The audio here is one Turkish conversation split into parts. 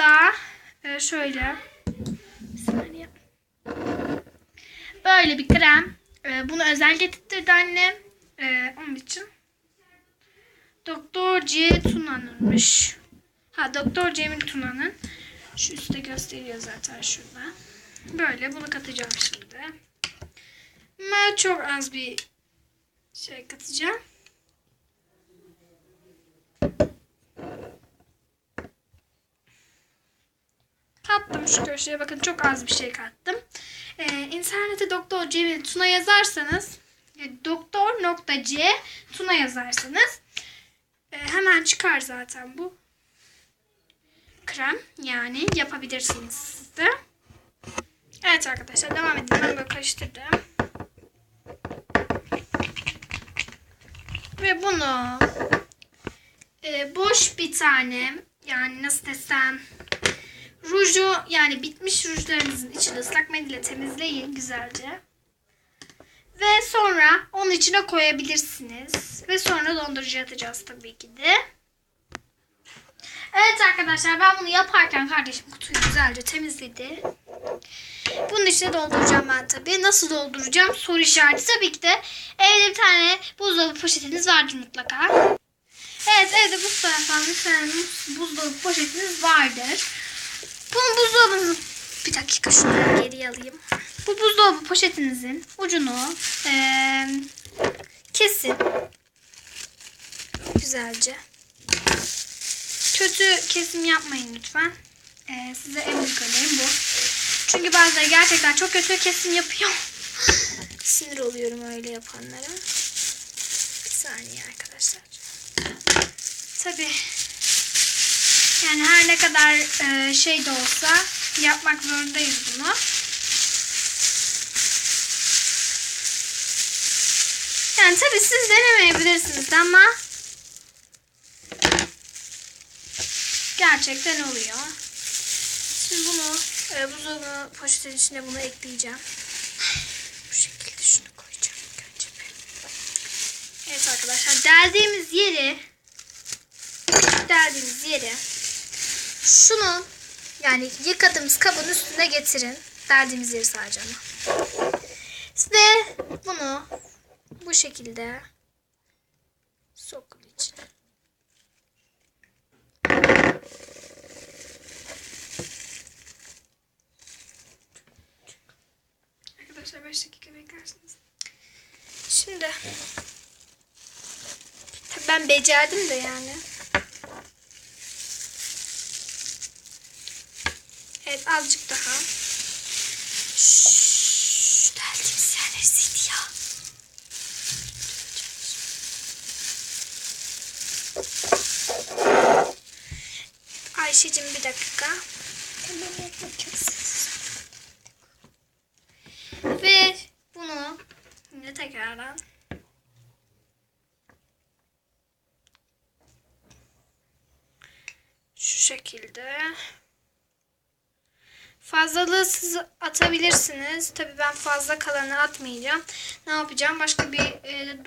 da e, şöyle bir saniye. Böyle bir krem. E, bunu özel getirtirdi annem. E, onun için. Doktor C. Tuna'nınmış. Ha Doktor Cemil Tuna'nın. Şu üstte gösteriyor zaten şurada. Böyle bunu katacağım şimdi. Ben çok az bir şey katacağım. Kattım şu köşeye bakın çok az bir şey kattım. Ee, internete Doktor Cemil Tuna yazarsanız e, doktor.c Tuna yazarsanız e, hemen çıkar zaten bu krem yani yapabilirsiniz siz de. Evet arkadaşlar devam edin. Ben böyle karıştırdım. Ve bunu e, boş bir tane yani nasıl desem ruju yani bitmiş rujlarınızın içini ıslak mendille temizleyin güzelce. Ve sonra onun içine koyabilirsiniz. Ve sonra dondurucuya atacağız tabii ki de. Evet arkadaşlar ben bunu yaparken kardeşim kutuyu güzelce temizledi. Bunun içine dolduracağım ben tabii. Nasıl dolduracağım? Soru işareti. Tabii ki de evde bir tane buzdolabı poşetiniz vardır mutlaka. Evet evde bu buzdolabı poşetiniz vardır. Bunu buzdolabınızın... Bir dakika şunu geriye alayım. Bu buzdolabı poşetinizin ucunu eee, kesin. Güzelce. Kötü kesim yapmayın lütfen. Ee, size en büyük önerim bu. Çünkü bazıları gerçekten çok kötü kesim yapıyor. Sinir oluyorum öyle yapanlara. Bir saniye arkadaşlar. Tabii. Yani her ne kadar e, şey de olsa yapmak zorundayız bunu. Yani tabii siz denemeyebilirsiniz ama gerçekten oluyor. Şimdi bunu e, buzdolabı poşetin içine bunu ekleyeceğim. Bu şekilde şunu koyacağım önce. Evet arkadaşlar deldiğimiz yeri deldiğimiz yeri şunu yani yıkadığımız kabın üstüne getirin. Deldiğimiz yeri sadece ama. Ve bunu bu şekilde sokun içine. Arkadaşlar 5 dakika beklersiniz. Şimdi ben becerdim de yani. Evet azıcık daha. Şşş, yer neresiydi ya? Ayşe'cim bir dakika. Ve bunu yine tekrardan şu şekilde fazlalığı siz atabilirsiniz. Tabii ben fazla kalanı atmayacağım. Ne yapacağım? Başka bir e,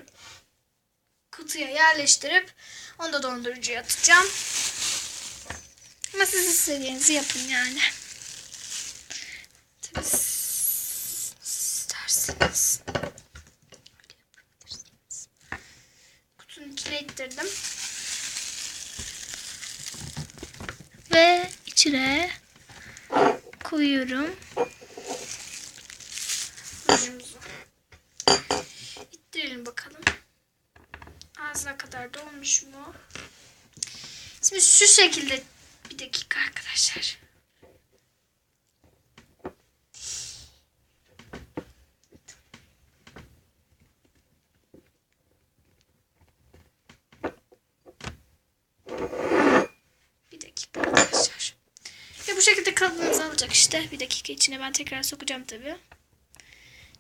kutuya yerleştirip onu da dondurucuya atacağım. Ama siz istediğinizi yapın yani. Tabii siz isterseniz. Öyle yapabilirsiniz. Kutunun içine ittirdim. Ve içine koyuyorum. Rujumuzu. İttirelim bakalım. Ağzına kadar dolmuş mu? Şimdi şu şekilde bir dakika arkadaşlar. Bir dakika arkadaşlar. Kalıbınızı alacak işte. Bir dakika içine ben tekrar sokacağım tabii.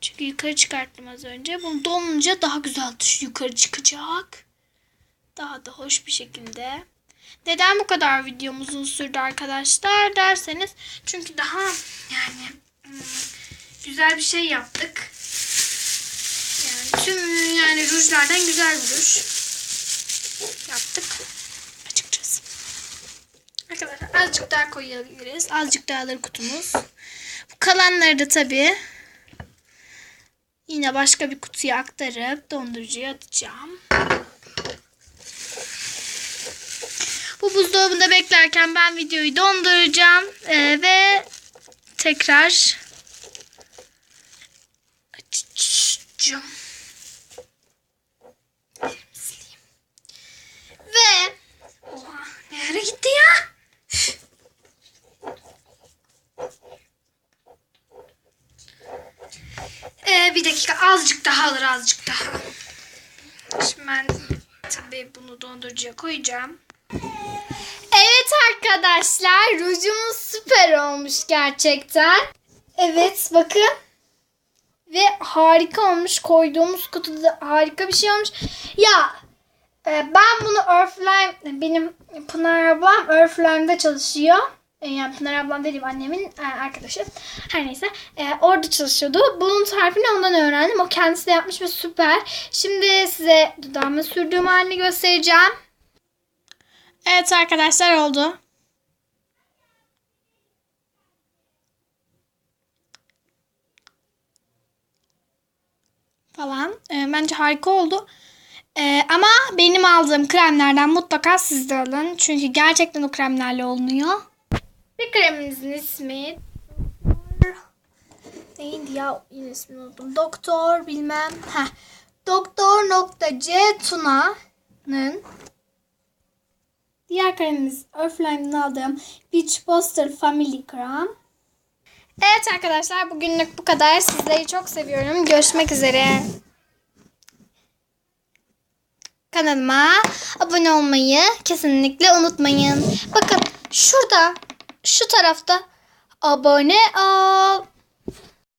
Çünkü yukarı çıkarttım az önce. Bunu dolunca daha güzel yukarı çıkacak. Daha da hoş bir şekilde. Neden bu kadar videom uzun sürdü arkadaşlar derseniz. Çünkü daha yani hmm, güzel bir şey yaptık. Yani tüm yani rujlardan güzel bir ruj yaptık. Azıcık daha koyabiliriz. Azıcık daha alır kutumuz. Bu kalanları da tabii yine başka bir kutuya aktarıp dondurucuya atacağım. Bu buzdolabında beklerken ben videoyu donduracağım Ee, ve tekrar açacağım. Ve oha nereye gitti ya? Bir dakika azıcık daha alır azıcık daha. Şimdi ben tabii bunu dondurucuya koyacağım. Evet arkadaşlar rujumuz süper olmuş gerçekten. Evet bakın. Ve harika olmuş. Koyduğumuz kutuda harika bir şey olmuş. Ya e, ben bunu Earthline benim Pınar ablam Earthline'da çalışıyor. E, Yani Pınar ablam dediğim annemin e, arkadaşı. Her neyse. e, orada çalışıyordu. Bunun tarifini ondan öğrendim. O kendisi de yapmış ve süper. Şimdi size dudağıma sürdüğüm halini göstereceğim. Evet arkadaşlar oldu. Falan. Ee, bence harika oldu. Ee, ama benim aldığım kremlerden mutlaka siz de alın. Çünkü gerçekten o kremlerle olunuyor. Bir kreminizin ismi neydi ya yine ismini unuttum. Doktor bilmem. Heh. Doktor nokta C Tuna'nın diğer kremimiz Earthline'dan aldığım Beach Buster Family Krem. Evet arkadaşlar bugünlük bu kadar. Sizleri çok seviyorum. Görüşmek üzere. Kanalıma abone olmayı kesinlikle unutmayın. Bakın şurada şu tarafta abone ol